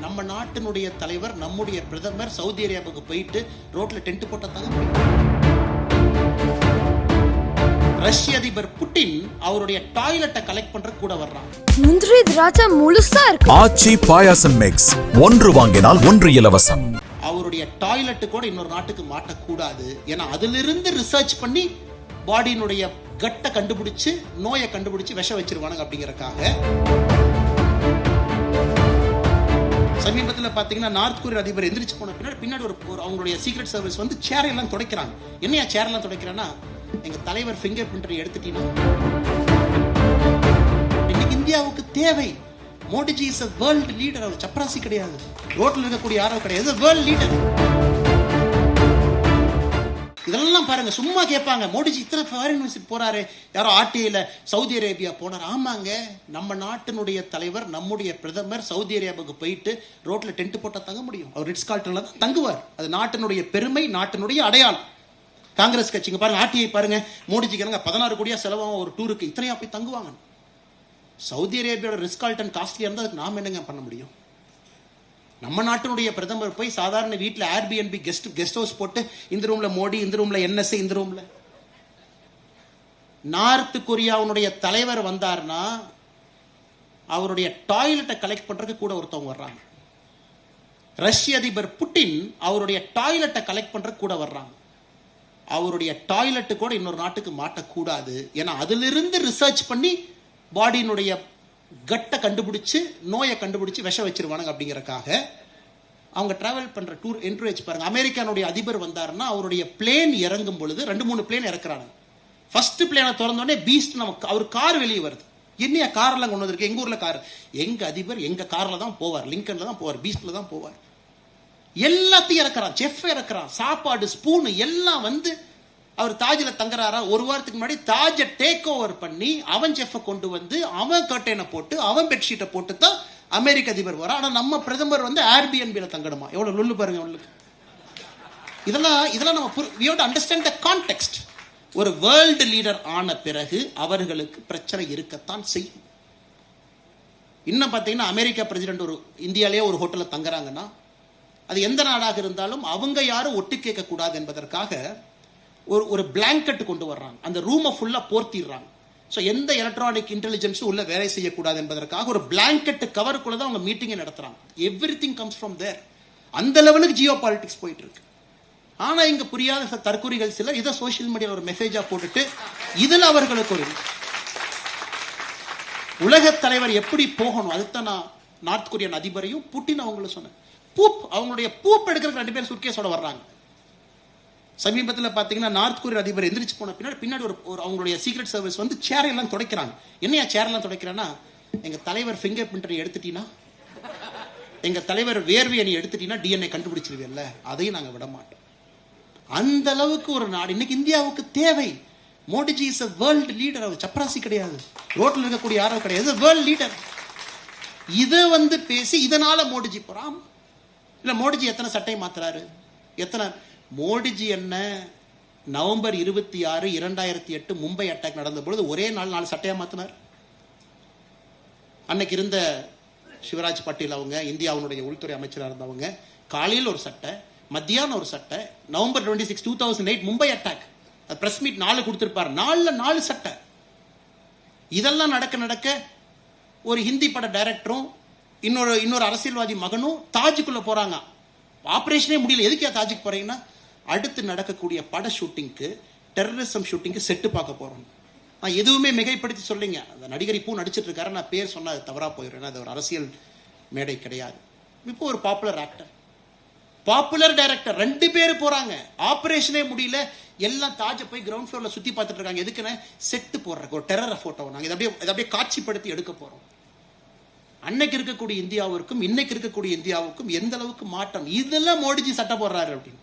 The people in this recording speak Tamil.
நம்ம நாட்டினுடைய தலைவர் நம்முடைய பிரதமர் சவுதி அரேபியாவுக்கு போயிட்டு ரோட்ல டென்ட் போட்டா தாங்க முடியும் ரஷ்ய அதிபர் புட்டின் அவருடைய டாய்லெட்டை கலெக்ட் பண்ற கூட வர்றான். முந்திரி திராட்சை முழுசா இருக்கு. ஆச்சி பாயாசம் மிக்ஸ் ஒன்று வாங்கினால் ஒன்று இலவசம். அவருடைய டாய்லெட்டு கூட இன்னொரு நாட்டுக்கு மாட்டக்கூடாது. ஏன்னா அதிலிருந்து ரிசர்ச் பண்ணி பாடியினுடைய கட்டை கண்டுபிடிச்சு நோயை கண்டுபிடிச்சு விஷம் வச்சிருவானுங்க அப்படிங்கறக்காக. சமீபத்தில் பார்த்தீங்கன்னா நார்த் கொரியா அதிபர் எந்திரிச்சு போன பின்னாடி பின்னாடி ஒரு அவங்களுடைய சீக்ரெட் சர்வீஸ் வந்து சேர் எல்லாம் துடைக்கிறாங்க. என்னையா சேர் எல்லாம் துடைக்கிறேன்னா எங்க தலைவர் ஃபிங்கர் பிரிண்டர் எடுத்துட்டீங்கன்னா இன்னைக்கு இந்தியாவுக்கு தேவை. Modiji is a world leader அவர் சப்ராசி கிடையாது. ரோட்டில் இருக்கக்கூடிய யாரோ கிடையாது. வேர்ல்டு லீடர் இதெல்லாம் பாருங்க சும்மா கேட்பாங்க. மோடிஜி இத்தனை ஃபாரின் விசிட் போறாரு. யாரோ ஆர்டிஐல சவுதி அரேபியா போனார். ஆமாங்க நம்ம நாட்டினுடைய தலைவர் நம்முடைய பிரதமர் சவுதி அரேபியாவுக்கு போயிட்டு ரோட்ல டென்ட் போட்டா தங்க முடியும். அவர் ரிட்ஸ் கால்டன்ல தான் தங்குவார். அது நாட்டினுடைய பெருமை நாட்டினுடைய அடையாளம். காங்கிரஸ் கட்சிங்க பாருங்க ஆர்டிஐ பாருங்க. மோடிஜிக்கு பதினாறு கோடியா செலவாகும் ஒரு டூருக்கு. இத்தனையா போய் தங்குவாங்க சவுதி அரேபியாவோட ரிஸ்கால்டன் காஸ்ட்லியாக இருந்தால் அதுக்கு நாம் என்னங்க பண்ண முடியும்? நம்ம நாட்டினுடைய பிரதமர் போய் சாதாரண வீட்டில் ஏர்பிஎன்பி கெஸ்ட் கெஸ்ட் ஹவுஸ் போட்டு இந்த ரூம்ல மோடி இந்த ரூம்ல என்எஸ்ஏ இந்த ரூம்ல நார்த் கொரியாவுடைய தலைவர் வந்தார்னா அவருடைய டாய்லெட்டை கலெக்ட் பண்றதுக்கு கூட ஒருத்தவங்க வர்றாங்க. ரஷ்ய அதிபர் புட்டின் அவருடைய டாய்லெட்டை கலெக்ட் பண்றதுக்கு கூட வர்றாங்க. அவருடைய டாய்லெட்டு கூட இன்னொரு நாட்டுக்கு மாட்டக்கூடாது. ஏன்னா அதிலிருந்து ரிசர்ச் பண்ணி பாடியினுடைய கட்டை கண்டுபிடிச்சி நோயை கண்டுபிடிச்சி விஷம் வச்சிருவானுங்க அப்படிங்கறக்காக அவங்க டிராவல் பண்ற டூர் என்கரேஜ் பாருங்க. அமெரிக்கானுடைய அதிபர் வந்தாருன்னா அவருடைய பிளேன் இறங்கும் பொழுது ரெண்டு மூணு பிளேன் இறக்குறாங்க ஃபர்ஸ்ட் பிளேனை திறந்தோடனே பீஸ்ட் நமக்கு அவர் கார் வெளியே வருது. என்னையா கார்லாம் கொண்டு வந்திருக்கு? எங்கள் ஊரில் கார் எங்கள் அதிபர் எங்கள் காரில் தான் போவார். லிங்கனில் தான் போவார். பீஸ்டில் தான் போவார். எல்லாத்தையும் இறக்குறான். செஃப் இறக்குறான். சாப்பாடு ஸ்பூனு எல்லாம் வந்து அவர் தாஜில் தங்குறாரா? ஒரு வாரத்துக்கு முன்னாடி தாஜை டேக் ஓவர் பண்ணி அவன் செஃப்பை கொண்டு வந்து அவன் கர்டைனை போட்டு அவன் பெட்ஷீட்டை போட்டு தான் அமெரிக்க அதிபர் வரான் ஆனால் நம்ம பிரதமர் வந்து ஏர்பிஎன்பியில் தங்கணுமா? எவ்வளோ லுல்லு பாருங்க உங்களுக்கு. இதெல்லாம் இதெல்லாம் நம்ம வி அண்டர்ஸ்டாண்ட் த கான்டெக்ட் ஒரு வேர்ல்டு லீடர் ஆன பிறகு அவர்களுக்கு பிரச்சனை இருக்கத்தான் செய்யும். இன்னும் பார்த்தீங்கன்னா அமெரிக்கா பிரசிடென்ட் ஒரு இந்தியாலேயே ஒரு ஹோட்டலில் தங்குறாங்கன்னா அது எந்த நாடாக இருந்தாலும் அவங்க யாரும் ஒட்டு கேட்கக்கூடாது என்பதற்காக ஒரு ஒரு பிளாங்கெட் கொண்டு வர்றாங்க. அந்த ரூமை ஃபுல்லாக போர்த்திடுறாங்க. ஸோ எந்த எலக்ட்ரானிக் இன்டெலிஜென்ஸும் உள்ள வேலை செய்யக்கூடாது என்பதற்காக ஒரு பிளாங்கெட் கவருக்குள்ள தான் அவங்க மீட்டிங்கை நடத்துகிறாங்க everything comes from there அந்த லெவலுக்கு ஜியோ பாலிடிக்ஸ் போயிட்டு இருக்கு ஆனால் இங்கே புரியாத சில தற்குறிகள் சிலர் இதை சோஷியல் மீடியாவில் ஒரு மெசேஜாக போட்டுட்டு இதில் அவர்களுக்கு ஒரு உலகத் தலைவர் எப்படி போகணும்? அதுதான் நான் நார்த் கொரியன் அதிபரையும் புட்டின் அவங்களும் சொன்னேன். பூப் அவங்களுடைய பூப் எடுக்கிறதுக்கு ரெண்டு பேர் சுட்கேஸோட வர்றாங்க. சமீபத்தில் பார்த்தீங்கன்னா நார்த் கொரியா அதிபர் எந்திரிச்சு போன பின்னாடி பின்னாடி ஒரு ஒரு அவங்களுடைய சீக்ரெட் சர்வீஸ் வந்து சேர் எல்லாம் துடைக்கிறாங்க. என்னையா சேர் எல்லாம் எங்கள் தலைவர் ஃபிங்கர் பிரிண்டர் எடுத்துட்டீங்கன்னா எங்கள் தலைவர் வேர்வையை நீ எடுத்துட்டீங்கன்னா டிஎன்ஏ கண்டுபிடிச்சிருவியல்ல அதையும் நாங்கள் விட மாட்டோம் அந்த அளவுக்கு ஒரு நாடு. இன்னைக்கு இந்தியாவுக்கு தேவை. Modiji is a world leader அவர் சப்ராசி கிடையாது. ரோட்டில் இருக்கக்கூடிய யாரோ கிடையாது. வேர்ல்ட் லீடர் இதை வந்து பேசி இதனால மோடிஜி போறான். இல்லை மோடிஜி எத்தனை சட்டை மாத்துறாரு? எத்தனை மோடிஜி என்ன நவம்பர் இருபத்தி ஆறு இரண்டாயிரத்தி எட்டு மும்பை அட்டாக் நடந்த பொழுது ஒரே நாள் நாலு சட்டையா மாத்தினார். அன்னைக்கு இருந்த சிவராஜ் பட்டேல் அவங்க இந்தியாவுடைய உள்துறை அமைச்சராக இருந்தவங்க காலையில் ஒரு சட்டை மத்தியானம் ஒரு சட்டை November twenty six two thousand eight Mumbai attack press meet நாலு கொடுத்துருப்பார். நாலில் நாலு சட்டை. இதெல்லாம் நடக்க நடக்க ஒரு ஹிந்தி பட டைரக்டரும் இன்னொரு இன்னொரு அரசியல்வாதி மகனும் தாஜுக்குள்ளே போகிறாங்க ஆப்ரேஷனே முடியல. எதுக்கே தாஜுக்கு போகிறீங்கன்னா அடுத்து நடக்கக்கூடிய பட ஷூட்டிங்க்கு டெரரிசம் ஷூட்டிங்க்கு செட்டு பார்க்க போறோம். நான் எதுவுமே மிகைப்படுத்தி சொல்லிங்க அந்த நடிகர் இப்போ நடிச்சிட்டு இருக்காரு நான் பேர் சொன்னால் அது தவறாக போயிடும் அது ஒரு அரசியல் மேடை கிடையாது. இப்போ ஒரு பாப்புலர் ஆக்டர் பாப்புலர் டைரக்டர் ரெண்டு பேர் போறாங்க. ஆபரேஷனே முடியல. எல்லாம் தாஜ போய் கிரவுண்ட் ஃப்ளோரில் சுத்தி பார்த்துட்டு இருக்காங்க எதுக்குன்னு? செட்டு போடுறக்கு ஒரு டெரர் போட்டோ நாங்கள் இதை அப்படியே இதை அப்படியே காட்சிப்படுத்தி எடுக்க போறோம். அன்னைக்கு இருக்கக்கூடிய இந்தியாவிற்கும் இன்னைக்கு இருக்கக்கூடிய இந்தியாவுக்கும் எந்த அளவுக்கு மாற்றம்? இதெல்லாம் மோடிஜி சட்டை போடுறாரு அப்படின்னு.